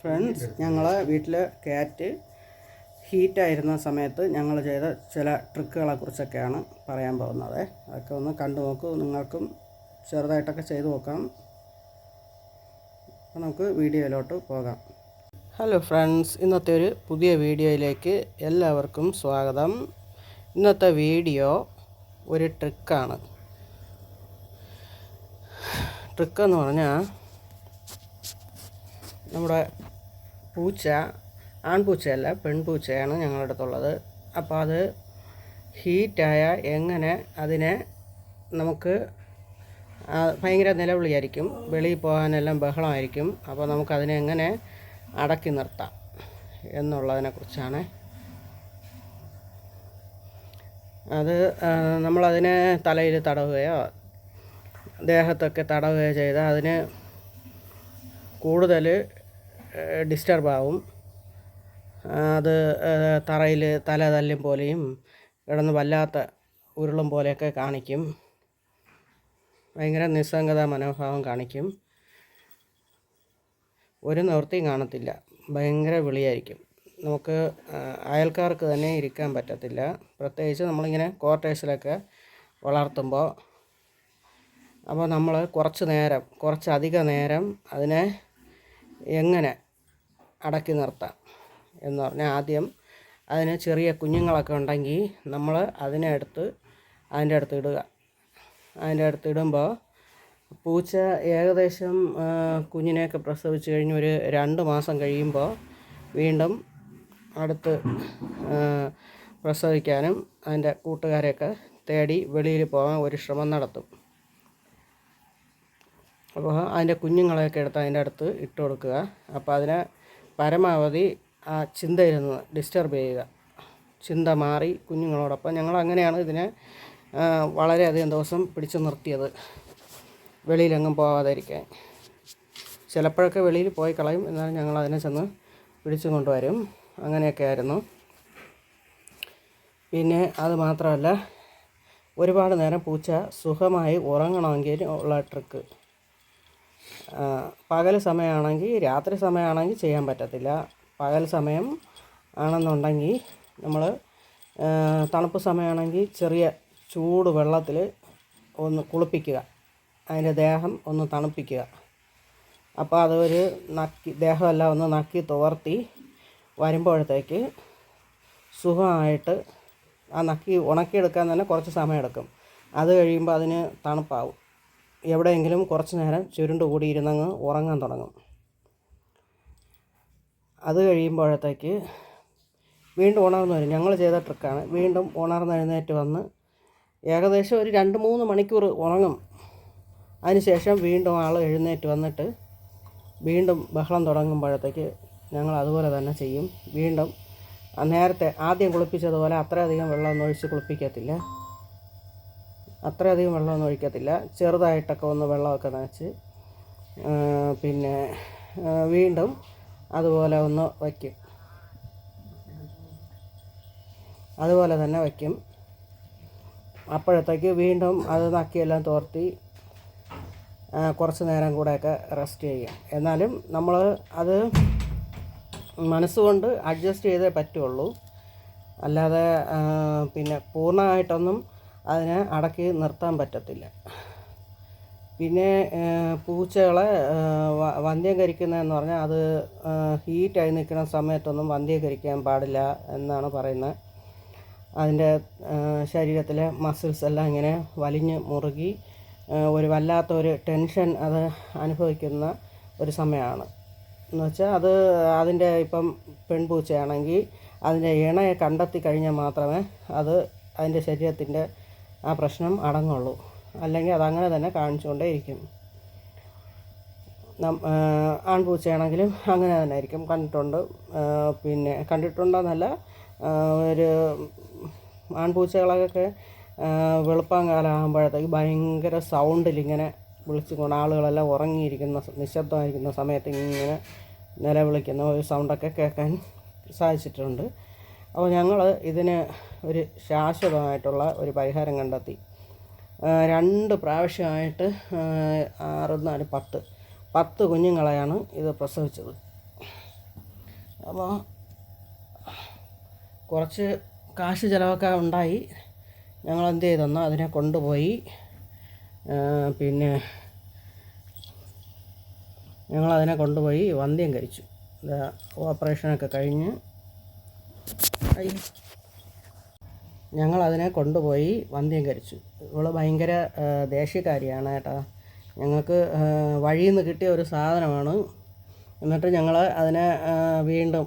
Friends ഞങ്ങൾ വീട്ടിൽ കാറ്റ് ഹീറ്റായിരുന്ന സമയത്ത് ഞങ്ങൾ ചെയ്ത ചില ട്രിക്കുകളെ കുറിച്ചൊക്കെയാണ് പറയാൻ പോകുന്നത്. അതൊക്കെ ഒന്ന് കണ്ടു നോക്കൂ. നിങ്ങൾക്കും ചെറുതായിട്ടൊക്കെ ചെയ്തു നോക്കാം. അപ്പോൾ നമുക്ക് വീഡിയോയിലോട്ട് പോകാം. ഹലോ ഫ്രണ്ട്സ് ഇന്നത്തെ ഒരു പുതിയ വീഡിയോയിലേക്ക് എല്ലാവർക്കും സ്വാഗതം. ഇന്നത്തെ വീഡിയോ ഒരു ട്രിക്കാണ്. ട്രിക്കെന്ന് പറഞ്ഞാൽ നമ്മുടെ പൂച്ച ആൺപൂച്ചയല്ല പെൺപൂച്ചയാണ് ഞങ്ങളുടെ അടുത്തുള്ളത് അപ്പോൾ അത് ഹീറ്റായ എങ്ങനെ അതിനെ നമുക്ക് ഭയങ്കര നിലവിളിയായിരിക്കും. വെളിയിൽ പോകാനെല്ലാം ബഹളമായിരിക്കും. അപ്പോൾ നമുക്കതിനെ എങ്ങനെ അടക്കി നിർത്താം എന്നുള്ളതിനെക്കുറിച്ചാണ്. അത് നമ്മളതിനെ തലയിൽ തടവുകയോ ദേഹത്തൊക്കെ തടവുകയോ ചെയ്താൽ അതിന് കൂടുതൽ ഡിസ്റ്റർബ് ആവും. അത് തറയിൽ തല തല്ലും പോലെയും കിടന്ന് വല്ലാത്ത ഉരുളും പോലെയൊക്കെ കാണിക്കും. ഭയങ്കര നിസ്സംഗത മനോഭാവം കാണിക്കും. ഒരു നിവൃത്തിയും കാണത്തില്ല. ഭയങ്കര വിളിയായിരിക്കും. നമുക്ക് അയൽക്കാർക്ക് തന്നെ ഇരിക്കാൻ പറ്റത്തില്ല. പ്രത്യേകിച്ച് നമ്മളിങ്ങനെ ക്വാർട്ടേഴ്സിലൊക്കെ വളർത്തുമ്പോൾ അപ്പോൾ നമ്മൾ കുറച്ച് നേരം കുറച്ചധിക നേരം അതിനെ എങ്ങനെ അടക്കി നിർത്താം എന്ന് പറഞ്ഞാൽ ആദ്യം അതിന് ചെറിയ കുഞ്ഞുങ്ങളൊക്കെ ഉണ്ടെങ്കിൽ നമ്മൾ അതിനെ എടുത്ത് അതിന്റെ അടുത്ത് ഇടുക. അതിന്റെ അടുത്ത് ഇടുമ്പോൾ പൂച്ച ഏകദേശം കുഞ്ഞിനെയൊക്കെ പ്രസവിച്ച് കഴിഞ്ഞ് ഒരു രണ്ട് മാസം കഴിയുമ്പോൾ വീണ്ടും അടുത്ത് പ്രസവിക്കാനും അതിന്റെ കൂട്ടുകാരെയൊക്കെ തേടി വെളിയിൽ പോകാൻ ഒരു ശ്രമം നടത്തും. അപ്പോൾ അതിന്റെ കുഞ്ഞുങ്ങളെയൊക്കെ എടുത്ത് അതിന്റെ അടുത്ത് ഇട്ട് കൊടുക്കുക. അപ്പോൾ അതിനെ പരമാവധി ആ ചിന്തയിൽ നിന്ന് ഡിസ്റ്റർബ് ചെയ്യുക. ചിന്ത മാറി കുഞ്ഞുങ്ങളോടൊപ്പം. ഞങ്ങൾ അങ്ങനെയാണ് ഇതിനെ വളരെയധികം ദിവസം പിടിച്ചു നിർത്തിയത്. വെളിയിലെങ്ങും പോകാതിരിക്കാൻ ചിലപ്പോഴൊക്കെ വെളിയിൽ പോയി കളയും. എന്നാലും ഞങ്ങൾ അതിനെ ചെന്ന് പിടിച്ചു കൊണ്ടുവരും. അങ്ങനെയൊക്കെ ആയിരുന്നു പിന്നെ അത് മാത്രമല്ല ഒരുപാട് നേരം പൂച്ച സുഖമായി ഉറങ്ങണമെങ്കിൽ ഉള്ള ട്രിക്ക്. പകൽ സമയമാണെങ്കിൽ രാത്രി സമയമാണെങ്കിൽ ചെയ്യാൻ പറ്റത്തില്ല. പകൽ സമയം ആണെന്നുണ്ടെങ്കിൽ നമ്മൾ തണുപ്പ് സമയമാണെങ്കിൽ ചെറിയ ചൂട് വെള്ളത്തിൽ ഒന്ന് കുളിപ്പിക്കുക. അതിന്റെ ദേഹം ഒന്ന് തണുപ്പിക്കുക. അപ്പോൾ അതൊരു നക്കി ദേഹമെല്ലാം ഒന്ന് നക്കി തോർത്തി വരുമ്പോഴത്തേക്ക് സുഖമായിട്ട് ആ നക്കി ഉണക്കിയെടുക്കാൻ തന്നെ കുറച്ച് സമയമെടുക്കും. അത് കഴിയുമ്പോൾ അതിന് തണുപ്പാവും. എവിടെയെങ്കിലും കുറച്ച് നേരം ചുരുണ്ട് കൂടിയിരുന്നങ്ങ് ഉറങ്ങാൻ തുടങ്ങും. അത് കഴിയുമ്പോഴത്തേക്ക് വീണ്ടും ഉണർന്നു വരും. ഞങ്ങൾ ചെയ്ത ട്രിക്കാണ്. വീണ്ടും ഉണർന്ന് എഴുന്നേറ്റ് വന്ന് ഏകദേശം ഒരു രണ്ട് മൂന്ന് മണിക്കൂർ ഉറങ്ങും. അതിനുശേഷം വീണ്ടും ആൾ എഴുന്നേറ്റ് വന്നിട്ട് വീണ്ടും ബഹളം തുടങ്ങുമ്പോഴത്തേക്ക് ഞങ്ങൾ അതുപോലെ തന്നെ ചെയ്യും. വീണ്ടും നേരത്തെ ആദ്യം കുളിപ്പിച്ചതുപോലെ അത്രയധികം വെള്ളമൊന്നും ഒഴിച്ച് കുളിപ്പിക്കത്തില്ല. അത്രയധികം വെള്ളമൊന്നും ഒഴിക്കത്തില്ല. ചെറുതായിട്ടൊക്കെ ഒന്ന് വെള്ളമൊക്കെ നനച്ച് പിന്നെ വീണ്ടും അതുപോലെ ഒന്ന് വയ്ക്കും. അതുപോലെ തന്നെ വയ്ക്കും. അപ്പോഴത്തേക്ക് വീണ്ടും അത് നക്കിയെല്ലാം തോർത്തി കുറച്ച് നേരം കൂടെയൊക്കെ റെസ്റ്റ് ചെയ്യാം. എന്നാലും നമ്മൾ അത് മനസ്സുകൊണ്ട് അഡ്ജസ്റ്റ് ചെയ്തേ പറ്റുള്ളൂ. അല്ലാതെ പിന്നെ പൂർണമായിട്ടൊന്നും അതിനെ അടക്കി നിർത്താൻ പറ്റത്തില്ല. പിന്നെ പൂച്ചകളെ വന്ധ്യം കരിക്കുന്നതെന്ന് പറഞ്ഞാൽ അത് ഹീറ്റായി നിൽക്കുന്ന സമയത്തൊന്നും വന്ധ്യം കരിക്കാൻ പാടില്ല എന്നാണ് പറയുന്നത്. അതിന്റെ ശരീരത്തിലെ മസിൽസ് എല്ലാം ഇങ്ങനെ വലിഞ്ഞ് മുറുകി ഒരു വല്ലാത്ത ഒരു ടെൻഷൻ അത് അനുഭവിക്കുന്ന ഒരു സമയമാണ്. എന്ന് വെച്ചാൽ അത് അതിന്റെ ഇപ്പം പെൺപൂച്ചയാണെങ്കിൽ അതിന്റെ ഇണയെ കണ്ടെത്തി കഴിഞ്ഞാൽ മാത്രമേ അത് അതിന്റെ ശരീരത്തിന്റെ ആ പ്രശ്നം അടങ്ങുള്ളൂ. അല്ലെങ്കിൽ അതങ്ങനെ തന്നെ കാണിച്ചുകൊണ്ടേ ഇരിക്കും നം ആ, ആൺപൂച്ചയാണെങ്കിലും അങ്ങനെ തന്നെ ആയിരിക്കും. കണ്ടിട്ടുണ്ട്. പിന്നെ കണ്ടിട്ടുണ്ടെന്നല്ല ഒരു ആൺപൂച്ചകളൊക്കെ വെളുപ്പം കാലമാകുമ്പോഴത്തേക്ക് ഭയങ്കര സൗണ്ടിൽ ഇങ്ങനെ വിളിച്ചുകൊണ്ട് ആളുകളെല്ലാം ഉറങ്ങിയിരിക്കുന്ന നിശബ്ദമായിരിക്കുന്ന സമയത്ത് ഇങ്ങനെ നിലവിളിക്കുന്ന ഒരു സൗണ്ടൊക്കെ കേൾക്കാൻ സാധിച്ചിട്ടുണ്ട്. അപ്പോൾ ഞങ്ങൾ ഇതിന് ഒരു ശാശ്വതമായിട്ടുള്ള ഒരു പരിഹാരം കണ്ടെത്തി. രണ്ട് പ്രാവശ്യമായിട്ട് ആറുന്നാൽ ആറ് നാല് പത്ത്. പത്ത് കുഞ്ഞുങ്ങളെയാണ് ഇത് പ്രസവിച്ചത്. അപ്പോൾ കുറച്ച് കാശ് ചിലവൊക്കെ ഉണ്ടായി. ഞങ്ങൾ എന്ത് ചെയ്തെന്നോ അതിനെ കൊണ്ടുപോയി പിന്നെ ഞങ്ങളതിനെ കൊണ്ടുപോയി വന്ധ്യം കഴിച്ചു. ഓപ്പറേഷനൊക്കെ കഴിഞ്ഞ് ഐ. ഞങ്ങളതിനെ കൊണ്ടുപോയി വന്ധ്യം കരിച്ചു ഇവൾ ഭയങ്കര ദേഷ്യക്കാരിയാണ് കേട്ടോ ഞങ്ങൾക്ക് വഴിയിൽ നിന്ന് കിട്ടിയ ഒരു സാധനമാണ് എന്നിട്ട് ഞങ്ങൾ അതിനെ വീണ്ടും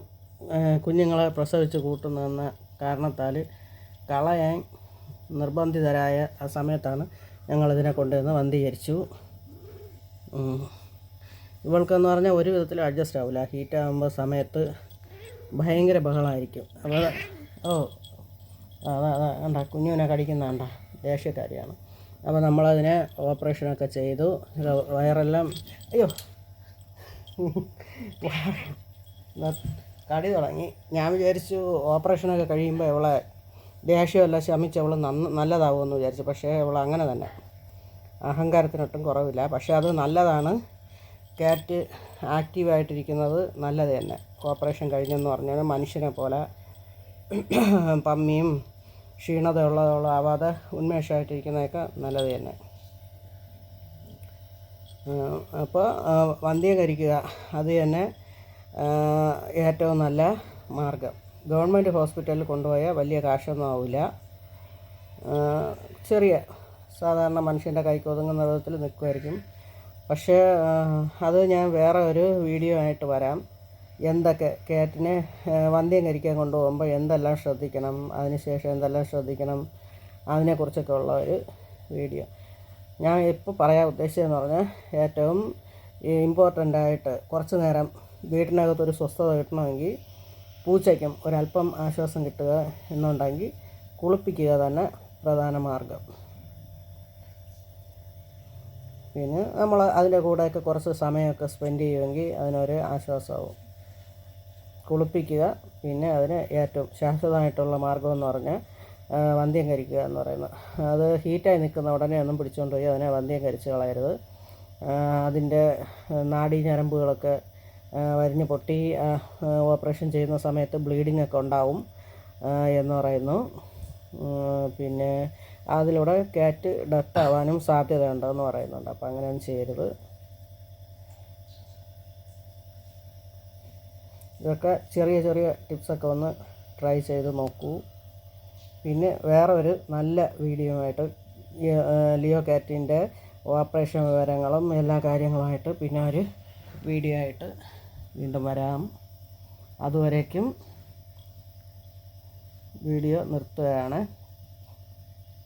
കുഞ്ഞുങ്ങളെ പ്രസവിച്ച് കൂട്ടുന്നതെന്ന കാരണത്താൽ കളയാൻ നിർബന്ധിതരായ ആ സമയത്താണ് ഞങ്ങളിതിനെ കൊണ്ടുവന്ന് വന്ധീകരിച്ചു. ഇവൾക്കെന്ന് പറഞ്ഞാൽ ഒരു വിധത്തിലും അഡ്ജസ്റ്റ് ആവില്ല ഹീറ്റ് ആകുമ്പോൾ സമയത്ത് ഭയങ്കര ബഹളമായിരിക്കും അപ്പോൾ ഓ അതാ അതാ കണ്ട കുഞ്ഞുവിനെ കടിക്കുന്ന കണ്ട ദേഷ്യക്കാരിയാണ്. അപ്പോൾ നമ്മളതിനെ ഓപ്പറേഷനൊക്കെ ചെയ്തു. വയറെല്ലാം അയ്യോ കടി തുടങ്ങി. ഞാൻ വിചാരിച്ചു ഓപ്പറേഷനൊക്കെ കഴിയുമ്പോൾ ഇവളെ ദേഷ്യമല്ല ശമിച്ച് അവൾ നന്ന നല്ലതാവുമെന്ന് വിചാരിച്ചു. പക്ഷേ അവൾ അങ്ങനെ തന്നെ. അഹങ്കാരത്തിനൊട്ടും കുറവില്ല. പക്ഷേ അത് നല്ലതാണ്. ക്യാറ്റ് ആക്റ്റീവായിട്ടിരിക്കുന്നത് നല്ലത് തന്നെ. ഓപ്പറേഷൻ കഴിഞ്ഞെന്ന് പറഞ്ഞാൽ മനുഷ്യനെ പോലെ പമ്മിയും ക്ഷീണതയുള്ളതാവാതെ ഉന്മേഷമായിട്ടിരിക്കുന്നതൊക്കെ നല്ലത് തന്നെ. അപ്പോൾ വന്ധ്യീകരിക്കുക അത് തന്നെ ഏറ്റവും നല്ല മാർഗം. ഗവൺമെന്റ് ഹോസ്പിറ്റലിൽ കൊണ്ടുപോയാൽ വലിയ കാശൊന്നും ആവില്ല. ചെറിയ സാധാരണ മനുഷ്യന്റെ കൈക്കൊതുങ്ങുന്ന വിധത്തിൽ നിൽക്കുമായിരിക്കും പക്ഷേ അത് ഞാൻ വേറെ ഒരു വീഡിയോ ആയിട്ട് വരാം. എന്തൊക്കെ കയറ്റിനെ വന്ധ്യം കരിക്കാൻ കൊണ്ടുപോകുമ്പോൾ എന്തെല്ലാം ശ്രദ്ധിക്കണം അതിനുശേഷം എന്തെല്ലാം ശ്രദ്ധിക്കണം അതിനെക്കുറിച്ചൊക്കെ ഉള്ള ഒരു വീഡിയോ. ഞാൻ ഇപ്പോൾ പറയാൻ ഉദ്ദേശിച്ചതെന്ന് പറഞ്ഞാൽ ഏറ്റവും ഇമ്പോർട്ടന്റ് ആയിട്ട് കുറച്ച് നേരം വീട്ടിനകത്തൊരു സ്വസ്ഥത കിട്ടണമെങ്കിൽ പൂച്ചയ്ക്കും ഒരല്പം ആശ്വാസം കിട്ടുക എന്നുണ്ടെങ്കിൽ കുളിപ്പിക്കുക തന്നെ പ്രധാന മാർഗം. പിന്നെ നമ്മൾ അതിന്റെ കൂടെയൊക്കെ കുറച്ച് സമയമൊക്കെ സ്പെൻഡ് ചെയ്യുമെങ്കിൽ അതിനൊരു ആശ്വാസമാവും കുളിപ്പിക്കുക പിന്നെ അതിന് ഏറ്റവും ശാശ്വതമായിട്ടുള്ള മാർഗം എന്ന് പറഞ്ഞാൽ വന്ധ്യം കരിക്കുക എന്ന് പറയുന്നത്. അത് ഹീറ്റായി നിൽക്കുന്ന ഉടനെ ഒന്നും പിടിച്ചുകൊണ്ട് പോയി അതിനെ വന്ധ്യം കരിച്ച് കളയരുത്. അതിന്റെ നാഡീ ഞരമ്പുകളൊക്കെ വരിഞ്ഞ് പൊട്ടി ഓപ്പറേഷൻ ചെയ്യുന്ന സമയത്ത് ബ്ലീഡിംഗ് ഒക്കെ ഉണ്ടാവും എന്ന് പറയുന്നു. പിന്നെ അതിലൂടെ കാറ്റ് ഡെത്ത് ആവാനും സാധ്യതയുണ്ടെന്ന് പറയുന്നുണ്ട്. അപ്പോൾ അങ്ങനെയൊന്നും ചെയ്യരുത്. ഇതൊക്കെ ചെറിയ ചെറിയ ടിപ്സൊക്കെ ഒന്ന് ട്രൈ ചെയ്ത് നോക്കൂ. പിന്നെ വേറെ ഒരു നല്ല വീഡിയോ ആയിട്ട് ലിയോ കാറ്റിന്റെ ഓപ്പറേഷൻ വിവരങ്ങളും എല്ലാ കാര്യങ്ങളുമായിട്ട് പിന്നെ ഒരു വീഡിയോ ആയിട്ട് വീണ്ടും വരാം. അതുവരേക്കും വീഡിയോ നിർത്തുകയാണ്.